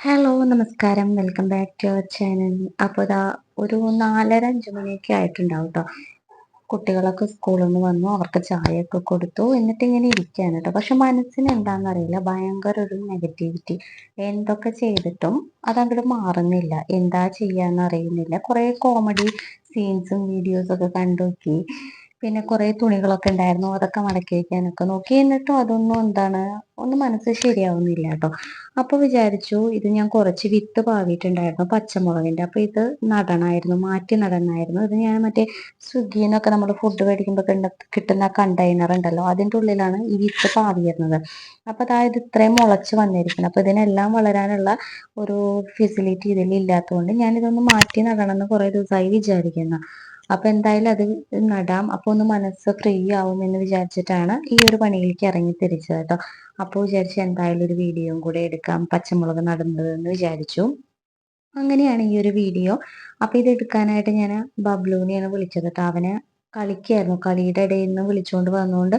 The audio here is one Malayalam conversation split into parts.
ഹലോ നമസ്കാരം. Welcome back to our channel അപ്പോൾ ഇതാ ഒരു നാലര അഞ്ച് മണിയൊക്കെ ആയിട്ടുണ്ടാവും കേട്ടോ കുട്ടികളൊക്കെ സ്കൂളിൽ നിന്ന് വന്നു അവർക്ക് ചായയൊക്കെ കൊടുത്തു. എന്നിട്ട് ഇങ്ങനെ ഇരിക്കുകയാണ് കേട്ടോ പക്ഷെ മനസ്സിന് എന്താണെന്നറിയില്ല ഭയങ്കര ഒരു നെഗറ്റിവിറ്റി എന്തൊക്കെ ചെയ്തിട്ടും അതങ്ങോട്ട് മാറുന്നില്ല. എന്താ ചെയ്യാന്ന് അറിയുന്നില്ല. കുറേ കോമഡി സീൻസും വീഡിയോസും ഒക്കെ കണ്ടു നോക്കി. പിന്നെ കുറേ തുണികളൊക്കെ ഉണ്ടായിരുന്നു. അതൊക്കെ മടക്കി വയ്ക്കാനൊക്കെ നോക്കി. എന്നിട്ടും അതൊന്നും എന്താണ് ഒന്നും മനസ്സ് ശരിയാവുന്നില്ല കേട്ടോ. അപ്പോൾ വിചാരിച്ചു ഇത് ഞാൻ കുറച്ച് വിത്ത് പാവിയിട്ടുണ്ടായിരുന്നു പച്ചമുളകിന്റെ. അപ്പോൾ ഇത് നടണമായിരുന്നു മാറ്റി നടണമായിരുന്നു ഇത് ഞാൻ മറ്റേ സ്വിഗ്ഗിയിൽ നിന്നൊക്കെ നമ്മൾ ഫുഡ് മേടിക്കുമ്പോൾ കിട്ടുന്ന കണ്ടെയ്നർ ഉണ്ടല്ലോ അതിന്റെ ഉള്ളിലാണ് ഈ വിത്ത് പാവിയിരുന്നത് അപ്പോൾ അതായത് ഇത്രയും മുളച്ച് വന്നിരിക്കുന്നത് അപ്പോൾ ഇതിനെല്ലാം വളരാനുള്ള ഒരു ഫെസിലിറ്റി ഇതിൽ ഇല്ലാത്തതുകൊണ്ട് ഞാനിതൊന്ന് മാറ്റി നടണം എന്ന് കുറേ ദിവസമായി വിചാരിക്കുന്നു. അപ്പൊ എന്തായാലും അത് നടാം. അപ്പൊ ഒന്ന് മനസ്സ് ഫ്രീ ആവും എന്ന് വിചാരിച്ചിട്ടാണ് ഈ ഒരു പണിയിലേക്ക് ഇറങ്ങി തിരിച്ചത് കേട്ടോ. അപ്പോൾ വിചാരിച്ചു എന്തായാലും ഒരു വീഡിയോയും കൂടെ എടുക്കാം. പച്ചമുളക് നടുന്നത് എന്ന് വിചാരിച്ചു. അങ്ങനെയാണ് ഈ ഒരു വീഡിയോ. അപ്പൊ ഇത് എടുക്കാനായിട്ട് ഞാൻ ബബ്ലൂനെയാണ് വിളിച്ചത് കേട്ടോ. അവനെ കളിക്കായിരുന്നു. കളിയുടെ ഇടയിൽ നിന്ന് വിളിച്ചുകൊണ്ട് വന്നുകൊണ്ട്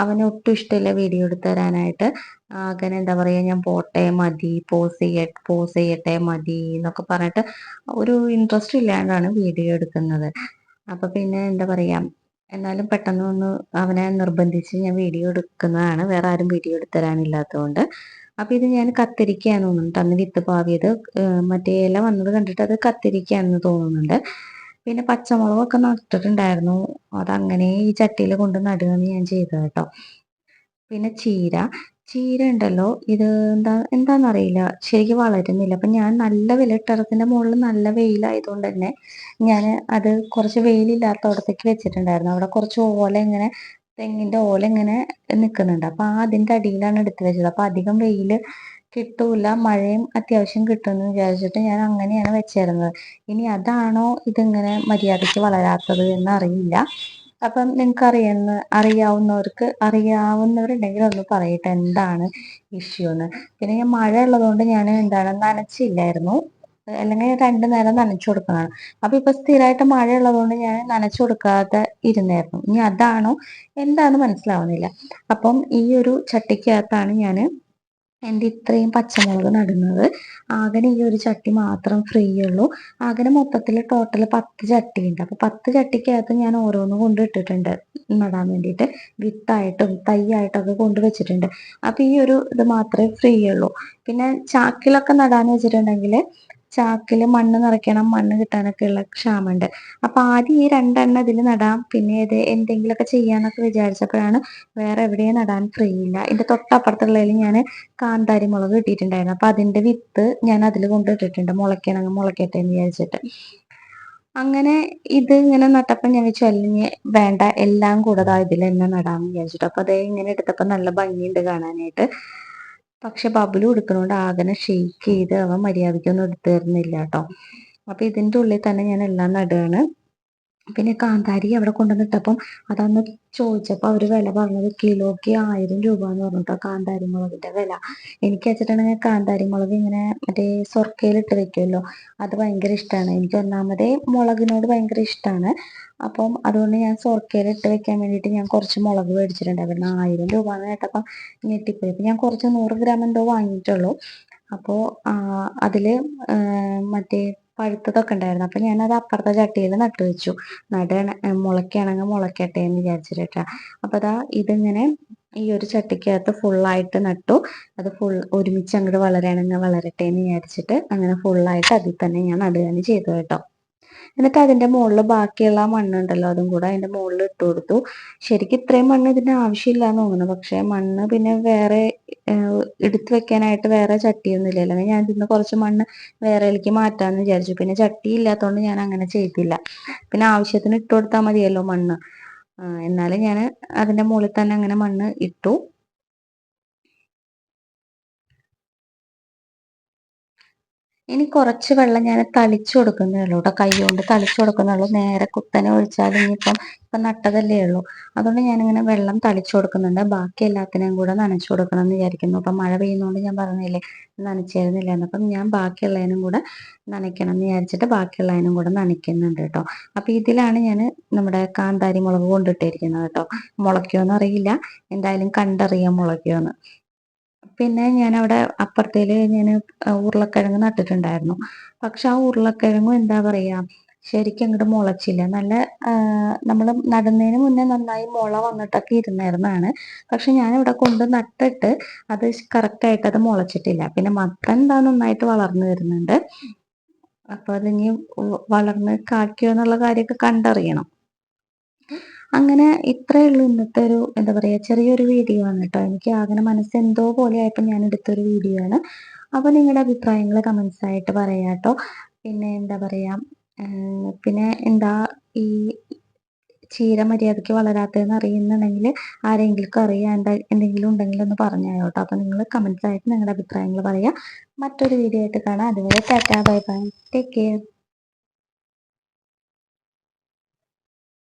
അവന് ഒട്ടും ഇഷ്ടമില്ല വീഡിയോ എടുത്തു തരാനായിട്ട്. അങ്ങനെ എന്താ പറയുക ഞാൻ പോട്ടെ മതി പോസ് ചെയ്യ പോസ് ചെയ്യട്ടെ മതി എന്നൊക്കെ പറഞ്ഞിട്ട് ഒരു ഇൻട്രസ്റ്റ് ഇല്ലാണ്ടാണ് വീഡിയോ എടുക്കുന്നത്. അപ്പൊ പിന്നെ എന്താ പറയാ എന്നാലും പെട്ടെന്ന് ഒന്ന് അവനെ നിർബന്ധിച്ച് ഞാൻ വീഡിയോ എടുക്കുന്നതാണ്. വേറെ ആരും വീഡിയോ എടുത്തരാനില്ലാത്തതുകൊണ്ട് അപ്പൊ ഇത് ഞാൻ കത്തിരിക്കാന്ന് തോന്നുന്നുണ്ട് അന്ന് വിത്ത് പാവിയത് മറ്റേ ഇല വന്നത് കണ്ടിട്ട് അത് കത്തിരിക്കയാണെന്ന് തോന്നുന്നുണ്ട്. പിന്നെ പച്ചമുളകൊക്കെ നട്ടിട്ടുണ്ടായിരുന്നു. അതങ്ങനെ ഈ ചട്ടിയിൽ കൊണ്ട് നടുകയാണ് ഞാൻ ചെയ്തത് കേട്ടോ. പിന്നെ ചീര. ചീര ഉണ്ടല്ലോ. ഇത് എന്താ എന്താന്നറിയില്ല. ശരിക്കും വളരുന്നില്ല. അപ്പൊ ഞാൻ നല്ല വില ടെറസിന്റെ മുകളിൽ നല്ല വെയിലായതുകൊണ്ട് തന്നെ ഞാൻ അത് കുറച്ച് വെയിലില്ലാത്തടത്തേക്ക് വെച്ചിട്ടുണ്ടായിരുന്നു. അവിടെ കുറച്ച് ഓല ഇങ്ങനെ തെങ്ങിന്റെ ഓല ഇങ്ങനെ നിൽക്കുന്നുണ്ട് അപ്പൊ ആ അതിന്റെ അടിയിലാണ് എടുത്തു വെച്ചത്. അപ്പൊ അധികം വെയിൽ കിട്ടൂല. മഴയും അത്യാവശ്യം കിട്ടുമെന്ന് വിചാരിച്ചിട്ട് ഞാൻ അങ്ങനെയാണ് വെച്ചിരുന്നത്. ഇനി അതാണോ ഇതിങ്ങനെ മര്യാദയ്ക്ക് വളരാത്തത് എന്ന് അറിയില്ല അപ്പം നിങ്ങൾക്ക് അറിയുന്ന അറിയാവുന്നവർക്ക് അറിയാവുന്നവരുണ്ടെങ്കിൽ ഒന്ന് പറയട്ടെ എന്താണ് ഇഷ്യൂ എന്ന്? പിന്നെ ഞാൻ മഴ ഉള്ളതുകൊണ്ട് ഞാൻ എന്താണ് നനച്ചില്ലായിരുന്നു. അല്ലെങ്കിൽ രണ്ട് നേരം നനച്ചു കൊടുക്കുന്നതാണ്. അപ്പൊ ഇപ്പൊ സ്ഥിരമായിട്ട് മഴ ഉള്ളതുകൊണ്ട് ഞാൻ നനച്ചു കൊടുക്കാതെ ഇരുന്നായിരുന്നു. ഇനി അതാണോ? എന്താന്ന് മനസ്സിലാവുന്നില്ല. അപ്പം ഈ ഒരു ചട്ടിക്കകത്താണ് ഞാൻ എന്റെ ഇത്രയും പച്ചമുളക് നടുന്നത്. ആകെ ഈ ഒരു ചട്ടി മാത്രം ഫ്രീ ഉള്ളൂ. ആകെ മൊത്തത്തിൽ ടോട്ടൽ പത്ത് ചട്ടി ഉണ്ട് അപ്പൊ പത്ത് ചട്ടിക്കകത്ത് ഞാൻ ഓരോന്ന് കൊണ്ട് ഇട്ടിട്ടുണ്ട്. നടാൻ വേണ്ടിയിട്ട് വിത്തായിട്ടും തൈയായിട്ടൊക്കെ കൊണ്ട് വെച്ചിട്ടുണ്ട്. അപ്പൊ ഈ ഒരു ഇത് മാത്രമേ ഫ്രീ ഉള്ളൂ. പിന്നെ ചാക്കിലൊക്കെ നടാന്ന് വെച്ചിട്ടുണ്ടെങ്കിൽ ചാക്കിൽ മണ്ണ് നിറയ്ക്കണം മണ്ണ് കിട്ടാനൊക്കെ ഉള്ള ക്ഷാമുണ്ട്. അപ്പൊ ആദ്യം ഈ രണ്ടെണ്ണം ഇതിൽ നടാം. പിന്നെ ഇത് എന്തെങ്കിലുമൊക്കെ ചെയ്യാന്നൊക്കെ വിചാരിച്ചപ്പോഴാണ് വേറെ എവിടെയും നടാൻ ഫ്രീ ഇല്ല ഇതിന്റെ തൊട്ടപ്പുറത്തുള്ളതിൽ ഞാൻ കാന്താരി മുളക് കിട്ടിയിട്ടുണ്ടായിരുന്നു അപ്പൊ അതിന്റെ വിത്ത് ഞാൻ അതിൽ കൊണ്ടിട്ടിട്ടുണ്ട് മുളയ്ക്കണമെങ്കിൽ മുളയ്ക്കട്ടെ എന്ന് വിചാരിച്ചിട്ട്. അങ്ങനെ ഇത് ഇങ്ങനെ നട്ടപ്പോൾ ഞാൻ ചൊല്ലിഞ്ഞ് വേണ്ട എല്ലാം കൂടെ ഇതിൽ തന്നെ നടാന്ന് വിചാരിച്ചിട്ട്. അപ്പൊ അതേ ഇങ്ങനെ എടുത്തപ്പോൾ നല്ല ഭംഗിയുണ്ട് കാണാനായിട്ട്. പക്ഷെ ബബിൾ കൊടുക്കണോണ്ട് ആകെ ഷെയ്ക്ക് ചെയ്ത് അവൻ മര്യാദയ്ക്കൊന്നും എടുത്തു തരുന്നില്ല കേട്ടോ. അപ്പൊ ഇതിന്റെ ഉള്ളിൽ തന്നെ ഞാൻ എല്ലാം നടുകയാണ്. പിന്നെ കാന്താരി അവിടെ കൊണ്ടുവന്നിട്ടപ്പം അതന്ന് ചോദിച്ചപ്പോൾ അവർ വില പറഞ്ഞത് കിലോക്ക് ആയിരം രൂപ എന്ന് പറഞ്ഞിട്ടോ കാന്താരി മുളകിന്റെ വില. എനിക്ക് വെച്ചിട്ടുണ്ടെങ്കിൽ കാന്താരി മുളക് ഇങ്ങനെ മറ്റേ ഇട്ട് വെക്കുമല്ലോ അത് ഭയങ്കര ഇഷ്ടമാണ് എനിക്ക് ഒന്നാമതേ മുളകിനോട് ഭയങ്കര ഇഷ്ടമാണ് അപ്പം അതുകൊണ്ട് ഞാൻ ഇട്ട് വെക്കാൻ വേണ്ടിയിട്ട് ഞാൻ കുറച്ച് മുളക് മേടിച്ചിട്ടുണ്ടായിരുന്നു ആയിരം രൂപ എന്ന് കേട്ടപ്പം ഞെട്ടിപ്പോയി. ഞാൻ കുറച്ച് നൂറ് ഗ്രാം എന്തോ വാങ്ങിയിട്ടുള്ളൂ. അപ്പോൾ അതിൽ മറ്റേ പഴുത്തതൊക്കെ ഉണ്ടായിരുന്നു. അപ്പൊ ഞാനത് അപ്പുറത്തെ ചട്ടിയിൽ നട്ടു വെച്ചു. നട മുളയ്ക്കുകയാണെങ്കിൽ മുളയ്ക്കട്ടെ എന്ന് വിചാരിച്ചിട്ടാ. അപ്പൊ അതാ ഇതിങ്ങനെ ഈ ഒരു ചട്ടിക്കകത്ത് ഫുള്ളായിട്ട് നട്ടു. അത് ഫുൾ ഒരുമിച്ച് അങ്ങോട്ട് വളരുകയാണെങ്കിൽ വളരട്ടെ എന്ന് വിചാരിച്ചിട്ട് അങ്ങനെ ഫുള്ളായിട്ട് അതിൽ തന്നെ ഞാൻ നടുകയാണ് ചെയ്തു കേട്ടോ. എന്നിട്ട് അതിന്റെ മുകളിൽ ബാക്കിയുള്ള മണ്ണുണ്ടല്ലോ അതും കൂടെ അതിന്റെ മുകളിൽ ഇട്ട് കൊടുത്തു. ശരിക്കും ഇത്രയും മണ്ണ് ഇതിന് ആവശ്യമില്ല എന്ന് തോന്നുന്നു. പക്ഷെ മണ്ണ് പിന്നെ വേറെ എടുത്തു വെക്കാനായിട്ട് വേറെ ചട്ടിയൊന്നും ഇല്ലല്ലോ ഞാൻ ഇതിന്ന് കുറച്ച് മണ്ണ് വേറെയിലേക്ക് മാറ്റാമെന്ന് വിചാരിച്ചു. പിന്നെ ചട്ടി ഇല്ലാത്തതുകൊണ്ട് ഞാൻ അങ്ങനെ ചെയ്തില്ല പിന്നെ ആവശ്യത്തിന് ഇട്ട് കൊടുത്താൽ മതിയല്ലോ മണ്ണ്. എന്നാലും ഞാൻ അതിന്റെ മുകളിൽ തന്നെ അങ്ങനെ മണ്ണ് ഇട്ടു. ഇനി കുറച്ച് വെള്ളം ഞാൻ തളിച്ചു കൊടുക്കുന്നേ ഉള്ളൂ കേട്ടോ കൈ കൊണ്ട് തളിച്ചു കൊടുക്കുന്നുള്ളൂ നേരെ കുത്തനെ ഒഴിച്ചാൽ ഇനിയിപ്പം ഇപ്പം നട്ടതല്ലേ ഉള്ളൂ. അതുകൊണ്ട് ഞാനിങ്ങനെ വെള്ളം തളിച്ചു കൊടുക്കുന്നുണ്ട്. ബാക്കി എല്ലാത്തിനെയും കൂടെ നനച്ചു കൊടുക്കണം എന്ന് വിചാരിക്കുന്നു. അപ്പം മഴ പെയ്യുന്നതുകൊണ്ട് ഞാൻ പറഞ്ഞില്ലേ നനച്ചിരുന്നില്ല അപ്പം ഞാൻ ബാക്കിയുള്ളതിനും കൂടെ നനയ്ക്കണം എന്ന് വിചാരിച്ചിട്ട് ബാക്കിയുള്ളതിനും കൂടെ നനയ്ക്കുന്നുണ്ട് കേട്ടോ അപ്പം ഇതിലാണ് ഞാൻ നമ്മുടെ കാന്താരി മുളക് കൊണ്ടിട്ടിരിക്കുന്നത് കേട്ടോ മുളയ്ക്കുമെന്ന് അറിയില്ല. എന്തായാലും കണ്ടറിയാം മുളയ്ക്കുമെന്ന് പിന്നെ ഞാൻ അവിടെ അപ്പുറത്തേൽ ഞാൻ ഉരുളക്കിഴങ്ങ് നട്ടിട്ടുണ്ടായിരുന്നു. പക്ഷെ ആ ഉരുളക്കിഴങ്ങും എന്താ പറയാ ശരിക്കും അങ്ങോട്ട് മുളച്ചില്ല. നല്ല നമ്മൾ നടുന്നതിന് മുന്നേ നന്നായി മുള വന്നിട്ടൊക്കെ ഇരുന്നായിരുന്നാണ്. പക്ഷെ ഞാൻ ഇവിടെ കൊണ്ട് നട്ടിട്ട് അത് കറക്റ്റായിട്ട് അത് മുളച്ചിട്ടില്ല. പിന്നെ മത്തൻ എന്താ നന്നായിട്ട് വളർന്നു വരുന്നുണ്ട്. അപ്പൊ അതിനി വളർന്ന് കായ്ക്കോ എന്നുള്ള കാര്യമൊക്കെ കണ്ടറിയണം. അങ്ങനെ ഇത്രയേ ഉള്ളൂ ഇന്നത്തെ ഒരു എന്താ പറയുക ചെറിയൊരു വീഡിയോ ആണ് കേട്ടോ എനിക്ക് ആകെ മനസ്സ് എന്തോ പോലെ ആയപ്പോൾ ഞാൻ എടുത്തൊരു വീഡിയോ ആണ്. അപ്പോൾ നിങ്ങളുടെ അഭിപ്രായങ്ങൾ കമൻസ് ആയിട്ട് പറയാം കേട്ടോ പിന്നെ എന്താ പറയുക പിന്നെ എന്താ ഈ ചീര മര്യാദയ്ക്ക് വളരാത്തതെന്ന് അറിയുന്നുണ്ടെങ്കിൽ ആരെങ്കിലും അറിയാണ്ട് എന്തെങ്കിലും ഉണ്ടെങ്കിൽ ഒന്ന് പറഞ്ഞാൽ കേട്ടോ അപ്പോൾ നിങ്ങൾ കമൻസ് ആയിട്ട് നിങ്ങളുടെ അഭിപ്രായങ്ങൾ പറയാം. മറ്റൊരു വീഡിയോ ആയിട്ട് കാണാം. അതുവരെ tata bye bye. Take care